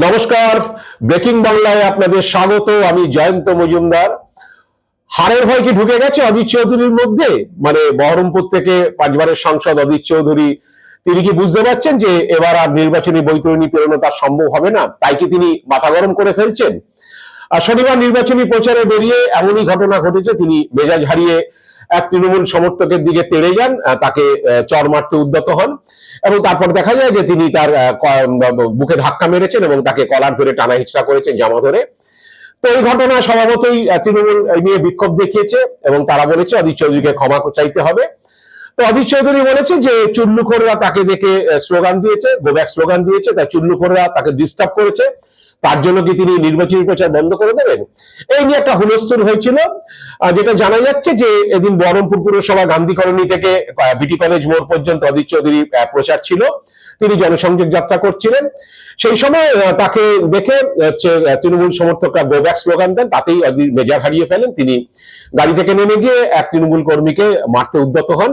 নমস্কার। ব্রেকিং বাংলায় আপনাদের স্বাগত, আমি জয়ন্ত মজুমদার। হারের ভয় কি ঢুকে গেছে অজিত চৌধুরীর মধ্যে? মানে বহরমপুর থেকে পাঁচবারের সাংসদ অজিত চৌধুরী, তিনি কি বুঝতে পারছেন যে এবার আর নির্বাচনী বৈতরণী পেরোনো তার সম্ভব হবে না? তাই কি তিনি মাথা গরম করে ফেলছেন? আর শনিবার নির্বাচনী প্রচারে বেরিয়ে এমনই ঘটনা ঘটেছে, তিনি মেজাজ হারিয়ে এক তৃণমূল সমর্থকের দিকে তেড়ে যান তাকে চর মারতে উদ্যত হন এবং তারপর দেখা যায় যে তিনি তার বুকে ধাক্কা মেরেছেন এবং তাকে কলার ধরে টানা হিচড়া করেছেন জামা ধরে। তো এই ঘটনা স্বভাবতই তৃণমূল নিয়ে বিক্ষোভ দেখিয়েছে এবং তারা বলেছে অজিত চৌধুরীকে ক্ষমা চাইতে হবে। তো অজিত চৌধুরী বলেছে যে চুল্লুখোররা তাকে দেখে স্লোগান দিয়েছে, গোব্যাক স্লোগান দিয়েছে, তাই চুল্লুখোররা তাকে ডিস্টার্ব করেছে। তার জন্য কি তিনি নির্বাচনী প্রচার বন্ধ করে দেবেন? এই নিয়ে একটা হুলস্থুল হয়েছিল যেটা জানা যাচ্ছে যে এদিন বহরমপুর পুরসভা গান্ধী কলোনি থেকে বিটি কলেজ মোড় পর্যন্ত অজিত চৌধুরী প্রচার ছিল। তিনি জনসংযোগ যাত্রা করছিলেন। সেই সময় তাকে দেখে হচ্ছে তৃণমূল সমর্থকরা গোব্যাক স্লোগান দেন, তাতেই মেজাজ হারিয়ে ফেলেন। তিনি গাড়ি থেকে নেমে গিয়ে এক তৃণমূল কর্মীকে মারতে উদ্যত হন।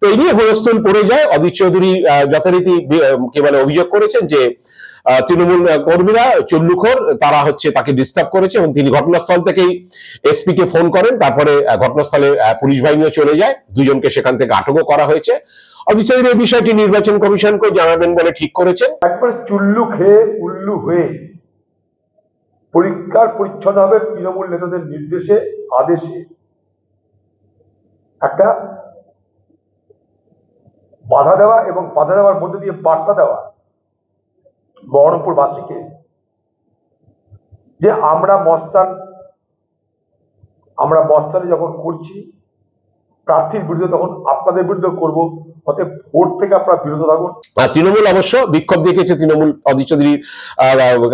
তো এই নিয়ে হুলস্থুল পড়ে যায়। অজিত চৌধুরী যথারীতি কি বলে, অভিযোগ করেছেন যে তৃণমূল কর্মীরা, চুল্লুখোর, তারা হচ্ছে তাকে ডিস্টার্ব করেছে এবং তিনি ঘটনাস্থল থেকেই এসপি কে ফোন করেন। তারপরে ঘটনাস্থলে পুলিশ বাহিনীও চলে যায়। দুজনকে সেখান থেকে আটকও করা হয়েছে। চৌধুরী এই বিষয়টি নির্বাচন কমিশনকে জানাবেন বলে ঠিক করেছেন। একবার চুল্লু খেয়ে উল্লু হয়ে পরিষ্কার পরিচ্ছন্ন হবে তৃণমূল নেতাদের নির্দেশে, আদেশে। একটা বাধা দেওয়া এবং বাধা দেওয়ার মধ্যে দিয়ে বার্তা দেওয়া। বহরমপুরবাসীকে যে আমরা মস্তান, আমরা মস্তানি যখন করছি প্রার্থীর বিরুদ্ধে তখন আপনাদের বিরুদ্ধে করব, অতএব ভোট থেকে আপনারা বিরত থাকুন। তৃণমূল অবশ্য বিক্ষোভ দেখিয়েছে তৃণমূল অজিত চৌধুরীর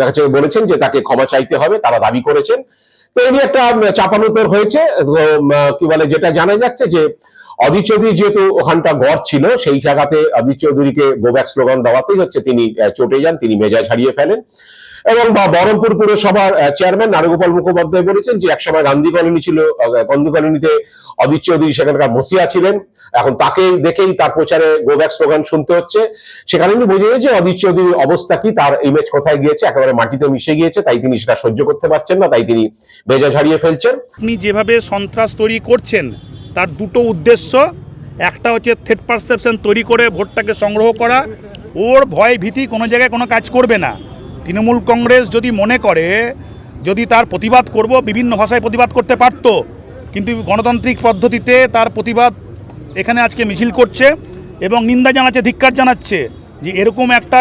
কাছে বলেছেন যে তাকে ক্ষমা চাইতে হবে, তারা দাবি করেছেন। তো এই একটা চাপানোতর হয়েছে কি বলে, যেটা জানা যাচ্ছে যে অজিত চৌধুরী যেহেতু ওখানটা গড় ছিল, সেই জায়গাতে অজিত চৌধুরীকে গোব্যাক স্লোগান দেওয়াতেই হচ্ছে তিনি চটে যান, তিনি মেজাজ হারিয়ে ফেলেন। এবং বা বহরমপুর পুরসভার চেয়ারম্যান নারগোপাল মুখোপাধ্যায় বলেছেন যে একসময় গান্ধী কলোনি ছিল গান্ধী কলোনিতে অজিত চৌধুরী সেখানকার মসিয়া ছিলেন। এখন তাকে দেখেই তার প্রচারে গোব্যাক স্লোগান শুনতে হচ্ছে। সেখানে কিন্তু বোঝা যায় যে অজিত চৌধুরীর অবস্থা কি, তার ইমেজ কোথায় গিয়েছে, একেবারে মাটিতে মিশে গিয়েছে, তাই তিনি সেটা সহ্য করতে পারছেন না, তাই তিনি মেজাজ হারিয়ে ফেলছেন। আপনি যেভাবে সন্ত্রাস তৈরি করছেন তার দুটো উদ্দেশ্য, একটা হচ্ছে থ্রেট পারসেপশন তৈরি করে ভোটটাকে সংগ্রহ করা। ওর ভয় ভীতি কোনো জায়গায় কোনো কাজ করবে না। তৃণমূল কংগ্রেস যদি মনে করে, যদি তার প্রতিবাদ করব, বিভিন্ন ভাষায় প্রতিবাদ করতে পারত, কিন্তু গণতান্ত্রিক পদ্ধতিতে তার প্রতিবাদ এখানে আজকে মিছিল করছে এবং নিন্দা জানাচ্ছে, ধিক্কার জানাচ্ছে যে এরকম একটা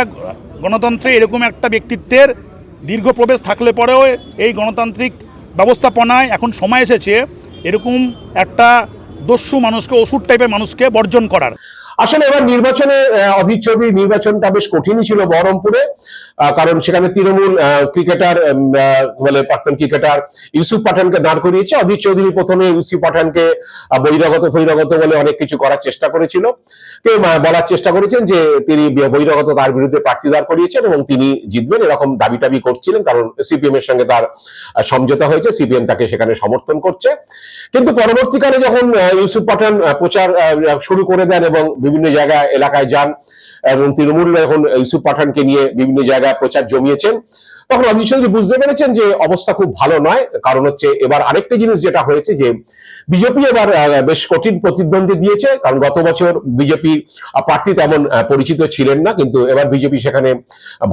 গণতন্ত্রে এরকম একটা ব্যক্তিত্বের দীর্ঘ প্রবেশ থাকলে পরেও এই গণতান্ত্রিক ব্যবস্থাপনায় এখন সময় এসেছে। এরকম একটা দস্যু মানুষকে ওষুধ টাইপের মানুষকে বর্জন করার। আসলে এবার নির্বাচনে অজিত চৌধুরী নির্বাচনটা বেশ কঠিনই ছিল বহরমপুরে কারণ সেখানে তৃণমূল ক্রিকেটার বলে, প্রাক্তন ক্রিকেটার ইউসুফ পাঠানকে দাঁড় করিয়েছে। অজিত চৌধুরী প্রথমে ইউসুফ পাঠানকে বহিরাগত বহিরাগত বলে অনেক কিছু করার চেষ্টা করেছিল। কেউ বলার চেষ্টা করেছেন যে তিনি বহিরাগত তার বিরুদ্ধে প্রার্থী দাঁড় করিয়েছেন এবং তিনি জিতবেন। এরকম দাবি টাবি করছিলেন, কারণ সিপিএম এর সঙ্গে তার সমঝোতা হয়েছে। সিপিএম তাকে সেখানে সমর্থন করছে। কিন্তু পরবর্তীকালে যখন ইউসুফ পাঠান প্রচার শুরু করে দেন এবং বিভিন্ন জায়গায় এলাকায় যান এবং তৃণমূল এখন ইউসুফ পাঠানকে নিয়ে বিভিন্ন জায়গায় প্রচার জমিয়েছেন। তখন অজিত চৌধুরী বুঝতে পেরেছেন যে অবস্থা খুব ভালো নয়। কারণ হচ্ছে এবার আরেকটা জিনিস যেটা হয়েছে যে বিজেপি এবার বেশ কঠিন প্রতিদ্বন্দ্বী দিয়েছে। কারণ গত বছর বিজেপি প্রার্থী তেমন পরিচিত ছিলেন না। কিন্তু এবার বিজেপি সেখানে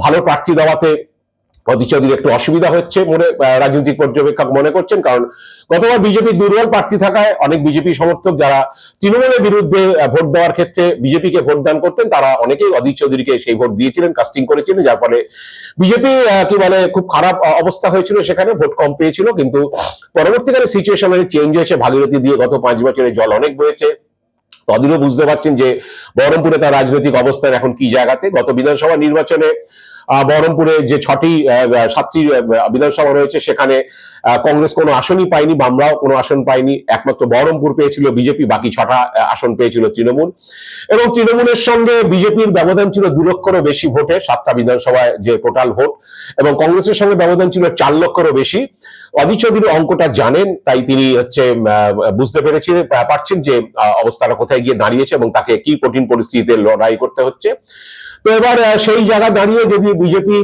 ভালো প্রার্থী দেওয়াতে অজিত চৌধুরীর একটু অসুবিধা হচ্ছে মনে রাজনৈতিক পর্যবেক্ষক মনে করছেন। কারণ গতবার বিজেপি দুর্বল প্রার্থী থাকায় অনেক বিজেপি সমর্থক যারা তৃণমূলের বিরুদ্ধে ভোট দেওয়ার ক্ষেত্রে বিজেপিকে ভোট দান করতেন তারা অনেকেই অজিত চৌধুরীকে সেই ভোট দিয়েছিলেন কাস্টিং করেছিলেন যার ফলে বিজেপি কি বলে খুব খারাপ অবস্থা হয়েছিল সেখানে ভোট কম পেয়েছিল। কিন্তু পরবর্তীকালে সিচুয়েশন অনেক চেঞ্জ হয়েছে। ভাগীরথী দিয়ে গত পাঁচ বছরে জল অনেক বয়েছে। তদিনও বুঝতে পারছেন যে বহরমপুরে তার রাজনৈতিক অবস্থান এখন কি জায়গাতে। গত বিধানসভা নির্বাচনে আহ, বহরমপুরে যে ছটি সাতটি বিধানসভা রয়েছে, সেখানে কংগ্রেস কোনো আসনই পায়নি, বামরাও কোনো আসন পায়নি, একমাত্র বহরমপুর পেয়েছিল বিজেপি, বাকি ছটা আসন পেয়েছিল তৃণমূল। এবং তৃণমূলের সঙ্গে বিজেপির ব্যবধান ছিল দু লক্ষেরও বেশি ভোটে, সাতটা বিধানসভায় যে টোটাল ভোট, এবং কংগ্রেসের সঙ্গে ব্যবধান ছিল চার লক্ষেরও বেশি। অজিত চৌধুরী অঙ্কটা জানেন, তাই তিনি হচ্ছে বুঝতে পেরেছিলেন পারছেন যে অবস্থাটা কোথায় গিয়ে দাঁড়িয়েছে এবং তাকে কি কঠিন পরিস্থিতিতে লড়াই করতে হচ্ছে। তো এবার সেই জায়গা দাঁড়িয়ে যদি বিজেপি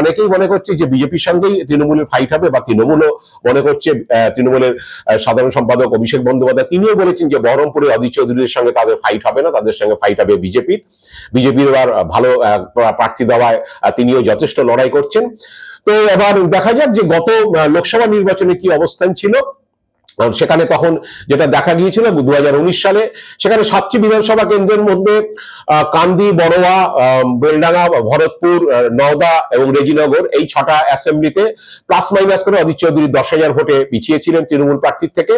অনেকেই মনে করছে যে বিজেপির সঙ্গেই তৃণমূলের ফাইট হবে বা তৃণমূলও মনে করছে তৃণমূলের সাধারণ সম্পাদক অভিষেক বন্দ্যোপাধ্যায়, তিনিও বলেছেন যে বহরমপুরে অধীর চৌধুরীর সঙ্গে তাদের ফাইট হবে না, তাদের সঙ্গে ফাইট হবে বিজেপির। বিজেপির এবার ভালো প্রার্থী দেওয়ায় তিনিও যথেষ্ট লড়াই করছেন। তো এবার দেখা যাক যে গত লোকসভা নির্বাচনে কি অবস্থান ছিল। সেখানে তখন যেটা দেখা গিয়েছিল দু হাজার উনিশ সালে, সেখানে সাতটি বিধানসভা কেন্দ্রের মধ্যে কান্দি, বড়োয়া বেলডাঙ্গা, ভরতপুর নওদা এবং রেজিনগর এই ছটা অ্যাসেম্বলিতে প্লাস মাইনাস করে অধীর চৌধুরী দশ হাজার ভোটে পিছিয়ে ছিলেন তৃণমূল প্রার্থীর থেকে।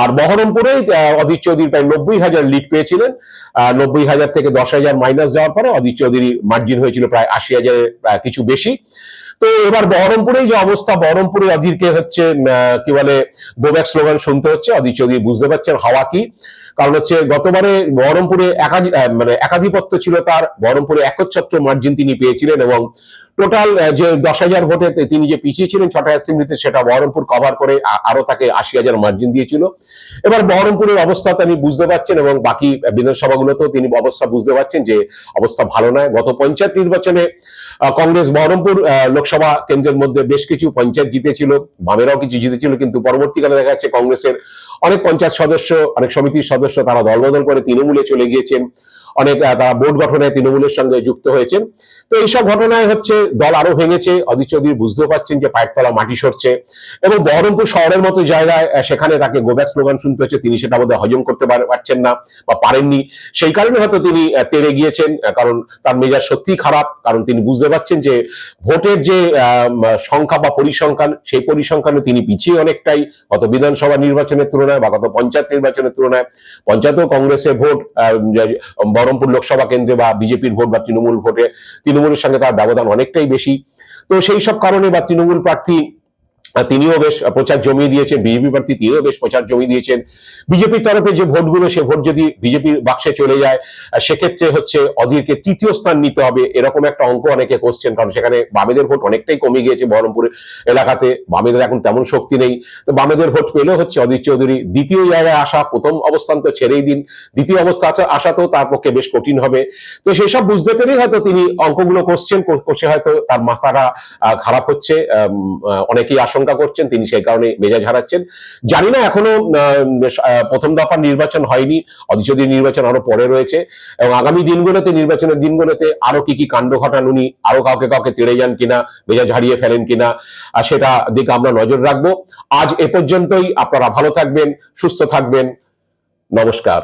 আর বহরমপুরে অধীর চৌধুরী প্রায় নব্বই হাজার লিড পেয়েছিলেন। নব্বই হাজার থেকে দশ হাজার মাইনাস যাওয়ার পরে অধীর চৌধুরী মার্জিন হয়েছিল প্রায় আশি হাজারের কিছু বেশি। তো এবার বহরমপুরেই যে অবস্থা বহরমপুরে অধীরকে হচ্ছে কি বলে, গোব্যাক স্লোগান শুনতে হচ্ছে, অধীর চৌধুরী বুঝতে পারছেন হাওয়া কি। কারণ হচ্ছে গতবারে বহরমপুরে একাধি মানে একাধিপত্য ছিল তার, বহরমপুরে একচ্ছত্র মার্জিন তিনি পেয়েছিলেন এবং টোটাল যে দশ হাজার ভোটে তিনি যে পিছিয়ে ছিলেন ছটা অ্যাসেম্বলিতে, সেটা বহরমপুর কভার করে আরও তাকে আশি হাজার মার্জিন দিয়েছিল। এবার বহরমপুরের অবস্থা তিনি বুঝতে পারছেন এবং বাকি বিধানসভাগুলোতেও তিনি অবস্থা বুঝতে পারছেন যে অবস্থা ভালো নয়। গত পঞ্চায়েত নির্বাচনে কংগ্রেস বহরমপুর লোকসভা কেন্দ্রের মধ্যে বেশ কিছু পঞ্চায়েত জিতেছিল, বামেরাও কিছু জিতেছিল, কিন্তু পরবর্তীকালে দেখা যাচ্ছে কংগ্রেসের অনেক পঞ্চায়েত সদস্য, অনেক সমিতির সদস্য তারা দলবদল করে তৃণমূলে চলে গিয়েছেন। অনেক তারা বোর্ড গঠনে তৃণমূলের সঙ্গে যুক্ত হয়েছেন। তো এইসব ঘটনায় হচ্ছে দল আরও ভেঙেছে। অধীর চৌধুরী বুঝতেও পারছেন যে পায়ের তলা মাটি সরছে এবং বহরমপুর শহরের মতো জায়গায় সেখানে তাকে গোব্যাক স্লোগান শুনতে হচ্ছে। তিনি সেটা বোধহয় হজম করতে পারছেন না বা পারেননি। সেই কারণে হয়তো তিনি তেড়ে গিয়েছেন কারণ তার মেজাজ সত্যি খারাপ। কারণ তিনি বুঝতে পারছেন যে ভোটের যে সংখ্যা বা পরিসংখ্যান, সেই পরিসংখ্যানে তিনি পিছিয়ে অনেকটাই। গত বিধানসভা নির্বাচনের তুলনায় বা গত পঞ্চায়েত নির্বাচনের তুলনায় পঞ্চায়েতেও কংগ্রেসের ভোট বহরমপুর লোকসভা কেন্দ্রে বা বিজেপির ভোট বা তৃণমূল ভোটে, তৃণমূলের সঙ্গে তার ব্যবধান অনেকটাই বেশি। তো সেই সব কারণে বা তৃণমূল প্রার্থী তিনিও বেশ প্রচার জমিয়ে দিয়েছেন, বিজেপি প্রার্থী তিনিও বেশ প্রচার জমিয়ে দিয়েছেন। বিজেপির তরফে যে ভোটগুলো, সে ভোট যদি বিজেপির বাক্সে চলে যায় সেক্ষেত্রে হচ্ছে অধীরকে তৃতীয় স্থান নিতে হবে, এরকম একটা অঙ্ক অনেকে করছেন, কারণ সেখানে বামেদের ভোট অনেকটাই কমে গিয়েছে বহরমপুর এলাকাতে, বামেদের এখন তেমন শক্তি নেই। তো বামেদের ভোট পেলেও হচ্ছে অধীর চৌধুরী দ্বিতীয় জায়গায় আসা, প্রথম অবস্থান তো ছেড়েই দিন, দ্বিতীয় অবস্থা আসা- তো তার পক্ষে বেশ কঠিন হবে। তো সেসব বুঝতে পেরেই হয়তো তিনি অঙ্কগুলো করছেন করছে হয়তো তার মাথাটা খারাপ হচ্ছে অনেকেই আশঙ্কা করছেন, তিনি সেই কারণে মেজাজ হারাচ্ছেন। জানি না এখনও প্রথম দফার নির্বাচন হয়নি অধিচদি নির্বাচন আরও পরে রয়েছে, এবং আগামী দিনগুলোতে, নির্বাচনের দিনগুলোতে আরও কি কি কাণ্ড ঘটান উনি, আরও কাউকে কাউকে তেড়ে যান কিনা, মেজাজ হারিয়ে ফেলেন কিনা সেটা দিকে আমরা নজর রাখব। আজ এ পর্যন্তই, আপনারা ভালো থাকবেন, সুস্থ থাকবেন, নমস্কার।